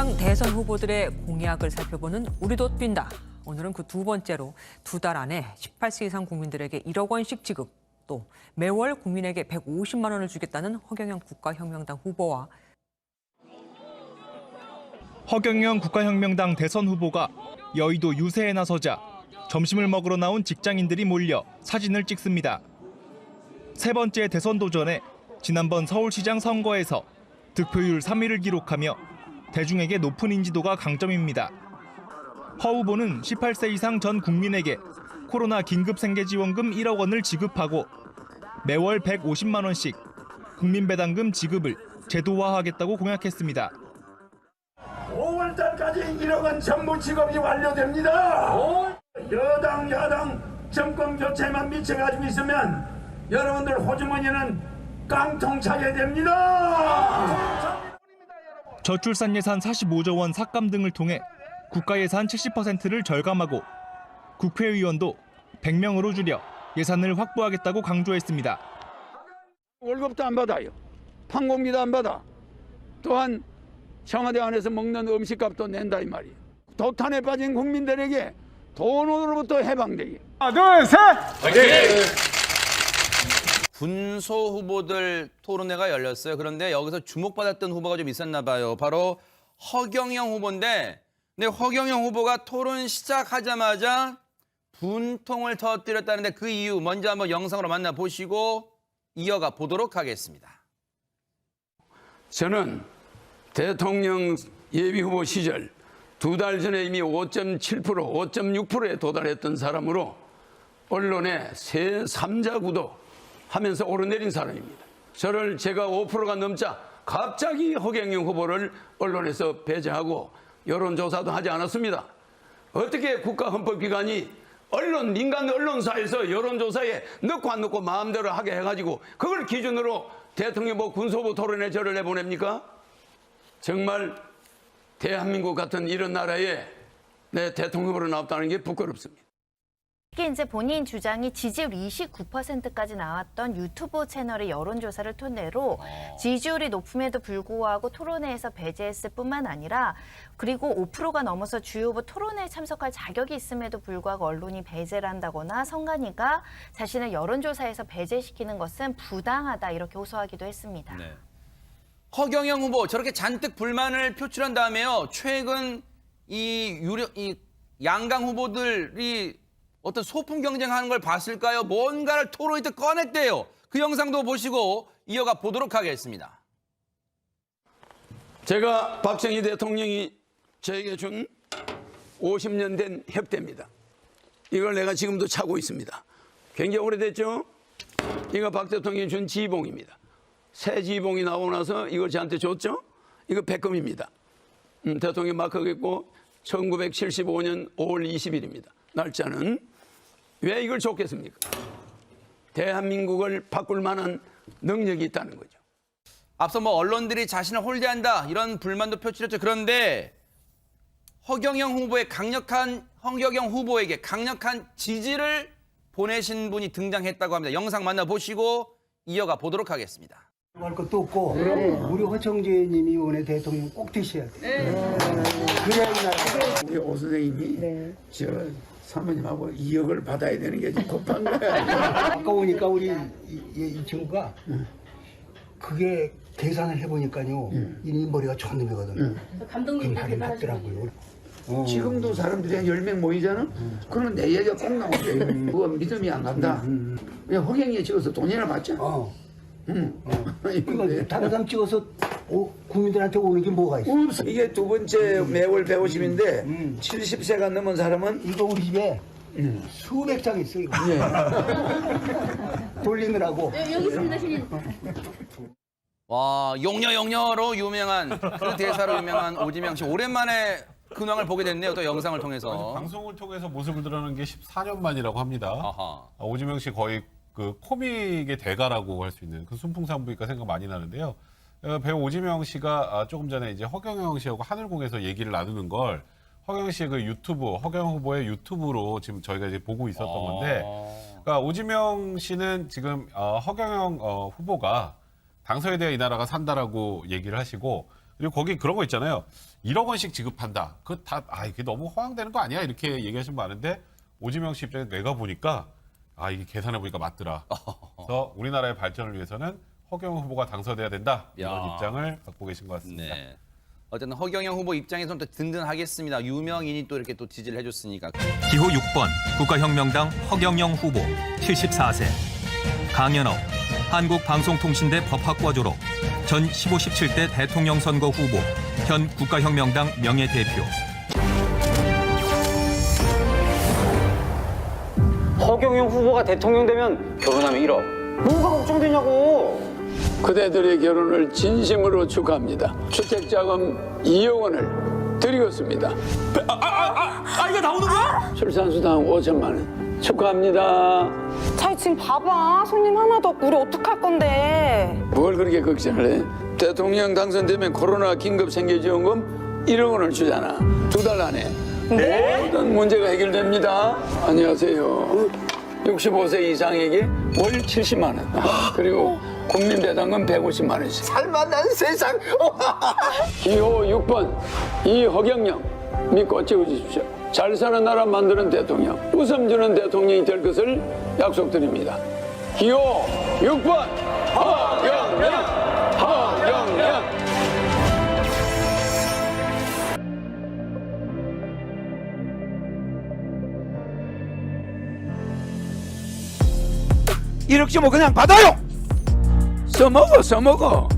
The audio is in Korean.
국가혁명당 대선 후보들의 공약을 살펴보는 우리도 뛴다. 오늘은 그 두 번째로 두 달 안에 18세 이상 국민들에게 1억 원씩 지급, 또 매월 국민에게 150만 원을 주겠다는 허경영 국가혁명당 후보와 허경영 국가혁명당 대선 후보가 여의도 유세에 나서자 점심을 먹으러 나온 직장인들이 몰려 사진을 찍습니다. 세 번째 대선 도전에 지난번 서울시장 선거에서 득표율 3위를 기록하며 대중에게 높은 인지도가 강점입니다. 허 후보는 18세 이상 전 국민에게 코로나 긴급 생계지원금 1억 원을 지급하고 매월 150만 원씩 국민배당금 지급을 제도화하겠다고 공약했습니다. 5월달까지 1억 원 전부 지급이 완료됩니다. 여당 야당 정권 교체만 미쳐가지고 있으면 여러분들 호주머니는 깡통 차게 됩니다. 저출산 예산 45조 원 삭감 등을 통해 국가 예산 70%를 절감하고 국회의원도 100명으로 줄여 예산을 확보하겠다고 강조했습니다. 월급도 안 받아요. 판공비도 안 받아. 또한 청와대 안에서 먹는 음식값도 낸다 이 말이에요. 도탄에 빠진 국민들에게 돈으로부터 해방되게. 군소 후보들 토론회가 열렸어요. 그런데 여기서 주목받았던 후보가 좀 있었나 봐요. 바로 허경영 후보인데, 근데 허경영 후보가 토론 시작하자마자 분통을 터뜨렸다는데 그 이유 먼저 한번 영상으로 만나보시고 이어가 보도록 하겠습니다. 저는 대통령 예비 후보 시절 두 달 전에 이미 5.7%, 5.6%에 도달했던 사람으로 언론의 새 3자 구도 하면서 오르내린 사람입니다. 저를 제가 5%가 넘자 갑자기 허경영 후보를 언론에서 배제하고 여론조사도 하지 않았습니다. 어떻게 국가헌법기관이 언론, 민간 언론사에서 여론조사에 넣고 안 넣고 마음대로 하게 해가지고 그걸 기준으로 대통령 뭐 군소부 토론에 저를 내보냅니까? 정말 대한민국 같은 이런 나라에 내 대통령으로 나왔다는 게 부끄럽습니다. 특히 이제 본인 주장이 지지율 29%까지 나왔던 유튜브 채널의 여론조사를 토대로 지지율이 높음에도 불구하고 토론회에서 배제했을 뿐만 아니라 그리고 5%가 넘어서 주요 후보 토론회에 참석할 자격이 있음에도 불구하고 언론이 배제를 한다거나 성관이가 자신을 여론조사에서 배제시키는 것은 부당하다 이렇게 호소하기도 했습니다. 네. 허경영 후보 저렇게 잔뜩 불만을 표출한 다음에요. 최근 이 유력 이 양강 후보들이 어떤 소품 경쟁하는 걸 봤을까요? 뭔가를 때 꺼냈대요. 그 영상도 보시고 이어가 보도록 하겠습니다. 제가 박정희 대통령이 저에게 준 50년 된 협대입니다. 이걸 내가 지금도 차고 있습니다. 굉장히 오래됐죠? 이거 박 대통령이 준 지봉입니다. 새 지봉이 나오고 나서 이걸 저한테 줬죠? 이거 백금입니다. 음, 대통령 마크가 있고 1975년 5월 20일입니다. 날짜는 왜 이걸 줬겠습니까? 대한민국을 바꿀 만한 능력이 있다는 거죠. 앞서 뭐 언론들이 자신을 홀대한다 이런 불만도 표출했죠. 그런데 허경영 후보의 강력한 허경영 후보에게 강력한 지지를 보내신 분이 등장했다고 합니다. 영상 만나보시고 이어가 보도록 하겠습니다. 할 것도 없고 우리 허청재님이 이번에 대통령 꼭 되셔야 돼요. 그래야 이 나라가 우리 오 선생님이 저 사모님하고 2억을 받아야 되는 게 좀 급한 거야. 아까 오니까 우리 이, 이, 이 친구가 그게 계산을 해보니까요 이 머리가 촌놈이거든 요. 감독님 말이 맞더라고요. 어. 지금도 사람들이 한 10명 모이잖아? 그러면 내 얘기가 꼭 나온대. 그거 믿음이 안 간다. 그냥 허경이에 찍어서 돈이나 받자. 어. 응. 그러니까 다른 사람 찍어서 오, 국민들한테 오는 게 뭐가 있어? 없어. 이게 두 번째 매월 150인데 70세가 넘은 사람은 이거 우리 집에 수백 장 있어 이거. 돌리느라고. 와 용녀 용녀로 유명한 그 대사로 유명한 오지명 씨 오랜만에 근황을 보게 됐네요. 또 영상을 통해서. 방송을 통해서 모습을 드러내는 게 14년 만이라고 합니다. 아하. 아, 오지명 씨 거의 그 코믹의 대가라고 할 수 있는 그 순풍산부니까 생각 많이 나는데요. 어, 배우 오지명 씨가 아, 조금 전에 이제 허경영 씨하고 하늘공에서 얘기를 나누는 걸 허경영 씨의 그 유튜브, 허경영 후보의 유튜브로 지금 저희가 이제 보고 있었던 건데, 그러니까 오지명 씨는 지금 어, 허경영 어, 후보가 당선에 대해 이 나라가 산다라고 얘기를 하시고 그리고 거기 그런 거 있잖아요. 1억 원씩 지급한다. 그 다, 아, 이게 너무 허황되는 거 아니야? 이렇게 얘기하시는 분 많은데, 오지명 씨 입장에 내가 보니까, 아, 이게 계산해 보니까 맞더라. 그래서 우리나라의 발전을 위해서는 허경 후보가 당선돼야 된다. 이런 야. 입장을 갖고 계신 것 같습니다. 네. 어쨌든 허경영 후보 입장에서는 또 든든하겠습니다. 유명인이 또 이렇게 또 지지를 해줬으니까. 기호 6번 국가혁명당 허경영 후보 74세 강연업 한국방송통신대 법학과 졸업 전 15, 17대 대통령 선거 후보 현 국가혁명당 명예대표 허경영 후보가 대통령 되면 결혼하면 1억. 뭐가 걱정되냐고. 그대들의 결혼을 진심으로 축하합니다. 주택자금 2억 원을 드리겠습니다. 아, 이게 나오는 거야? 출산수당 5천만 원 축하합니다. 자 지금 봐봐 손님 하나도 없고 우리 어떡할 건데 뭘 그렇게 걱정을 해? 대통령 당선되면 코로나 긴급 생계지원금 1억 원을 주잖아. 두 달 안에 모든 문제가 해결됩니다. 안녕하세요. 65세 이상에게 월 70만 원. 그리고 국민배당금 150만 원씩. 살만한 세상. 기호 6번 이허경영 믿고 찍어주십시오. 잘 사는 나라 만드는 대통령, 웃음 주는 대통령이 될 것을 약속드립니다. 기호 6번 허경영 허경영 이렇게 뭐 그냥 받아요 써먹어 써먹어